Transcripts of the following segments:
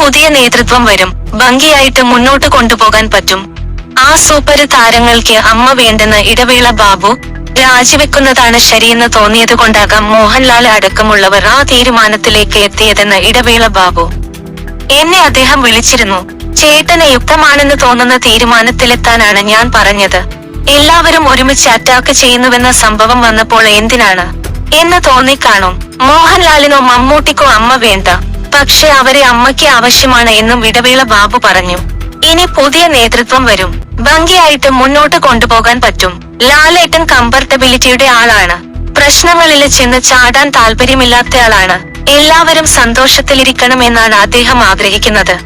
പുതിയ നേതൃത്വം വരും. ഭംഗിയായിട്ട് മുന്നോട്ട് കൊണ്ടുപോകാൻ പറ്റും. ആ സൂപ്പർ താരങ്ങൾക്ക് അമ്മ വേണ്ടെന്ന് ഇടവേള ബാബു രാജിവെക്കുന്നതാണ് ശരിയെന്ന് തോന്നിയത് കൊണ്ടാകാം മോഹൻലാൽ അടക്കമുള്ളവർ ആ തീരുമാനത്തിലേക്ക് എത്തിയതെന്ന് ഇടവേള ബാബു. എന്നെ അദ്ദേഹം വിളിച്ചിരുന്നു. ചേട്ടന് യുക്തമാണെന്ന് തോന്നുന്ന തീരുമാനത്തിലെത്താനാണ് ഞാൻ പറഞ്ഞത്. എല്ലാവരും ഒരുമിച്ച് അറ്റാക്ക് ചെയ്യുന്നുവെന്ന സംഭവം വന്നപ്പോൾ എന്തിനാണ്? എന്ന് തോന്നിക്കാണും. മോഹൻലാലിനോ മമ്മൂട്ടിക്കോ അമ്മ വേണ്ട. പക്ഷെ അവരെ അമ്മയ്ക്ക് ആവശ്യമാണ് എന്നും ഇടവേള ബാബു പറഞ്ഞു. ഇനി പുതിയ നേതൃത്വം വരും. ഭംഗിയായിട്ട് മുന്നോട്ട് കൊണ്ടുപോകാൻ പറ്റും. ലാലേട്ടൻ കംഫർട്ടബിലിറ്റിയുടെ ആളാണ്. പ്രശ്നങ്ങളിൽ ചെന്ന് ചാടാൻ താല്പര്യമില്ലാത്തയാളാണ്. എല്ലാവരും സന്തോഷത്തിലിരിക്കണം എന്നാണ് അദ്ദേഹം ആഗ്രഹിക്കുന്നത്.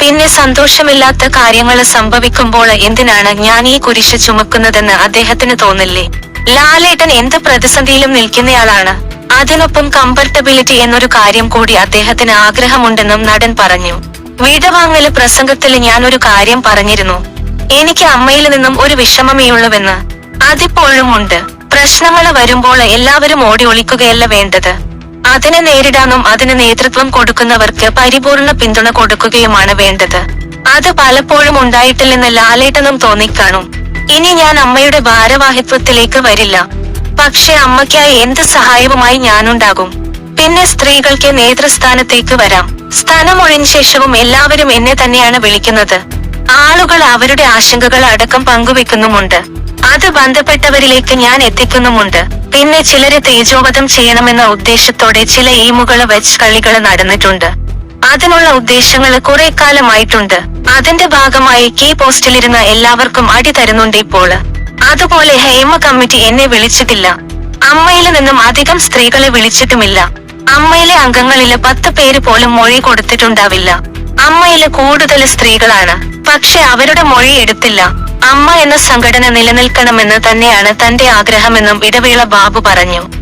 പിന്നെ സന്തോഷമില്ലാത്ത കാര്യങ്ങൾ സംഭവിക്കുമ്പോൾ എന്തിനാണ് ഞാൻ ഈ കുരിശ് ചുമക്കുന്നതെന്ന് അദ്ദേഹത്തിന് തോന്നില്ലേ? ലാലേട്ടൻ എന്ത് പ്രതിസന്ധിയിലും നിൽക്കുന്നയാളാണ്. അതിനൊപ്പം കംഫർട്ടബിലിറ്റി എന്നൊരു കാര്യം കൂടി അദ്ദേഹത്തിന് ആഗ്രഹമുണ്ടെന്നും നടൻ പറഞ്ഞു. വിടവാങ്ങൽ പ്രസംഗത്തിൽ ഞാൻ ഒരു കാര്യം പറഞ്ഞിരുന്നു. എനിക്ക് അമ്മയിൽ നിന്നും ഒരു വിഷമമേയുള്ളൂവെന്ന് അതിപ്പോഴും ഉണ്ട്. പ്രശ്നങ്ങൾ വരുമ്പോൾ എല്ലാവരും ഓടി ഒളിക്കുകയല്ല വേണ്ടത്. അതിനെ നേരിടാനും അതിന് നേതൃത്വം കൊടുക്കുന്നവർക്ക് പരിപൂർണ പിന്തുണ കൊടുക്കുകയുമാണ് വേണ്ടത്. അത് പലപ്പോഴും ഉണ്ടായിട്ടില്ലെന്ന് ലാലേട്ടനും തോന്നിക്കാണും. ഇനി ഞാൻ അമ്മയുടെ ഭാരവാഹിത്വത്തിലേക്ക് വരില്ല. പക്ഷെ അമ്മയ്ക്കായി എന്ത് സഹായവുമായി ഞാനുണ്ടാകും? പിന്നെ സ്ത്രീകൾക്ക് നേതൃസ്ഥാനത്തേക്ക് വരാം. സ്ഥാനമൊഴിഞ്ഞ ശേഷവും എല്ലാവരും എന്നെ തന്നെയാണ് വിളിക്കുന്നത്. ആളുകൾ അവരുടെ ആശങ്കകൾ അടക്കം പങ്കുവെക്കുന്നുമുണ്ട്. അത് ബന്ധപ്പെട്ടവരിലേക്ക് ഞാൻ എത്തിക്കുന്നുമുണ്ട്. പിന്നെ ചിലരെ തേജോവധം ചെയ്യണമെന്ന ഉദ്ദേശത്തോടെ ചില ഈമുകൾ വെച്ച് കളികൾ നടന്നിട്ടുണ്ട്. അതിനുള്ള ഉദ്ദേശങ്ങൾ കുറെ കാലമായിട്ടുണ്ട്. അതിന്റെ ഭാഗമായി കീ പോസ്റ്റിലിരുന്ന എല്ലാവർക്കും അടി തരുന്നുണ്ട് ഇപ്പോൾ. അതുപോലെ ഹേമ കമ്മിറ്റി എന്നെ വിളിച്ചിട്ടില്ല. അമ്മയിൽ നിന്നും അധികം സ്ത്രീകളെ വിളിച്ചിട്ടുമില്ല. അമ്മയിലെ അംഗങ്ങളിൽ പത്ത് പേര് പോലും മൊഴി കൊടുത്തിട്ടുണ്ടാവില്ല. അമ്മയിൽ കൂടുതൽ സ്ത്രീകളാണ്. പക്ഷെ അവരുടെ മൊഴി എടുത്തില്ല. അമ്മ എന്ന സംഘടന നിലനിൽക്കണമെന്ന് തന്നെയാണ് തന്റെ ആഗ്രഹമെന്നും ഇടവേള ബാബു പറഞ്ഞു.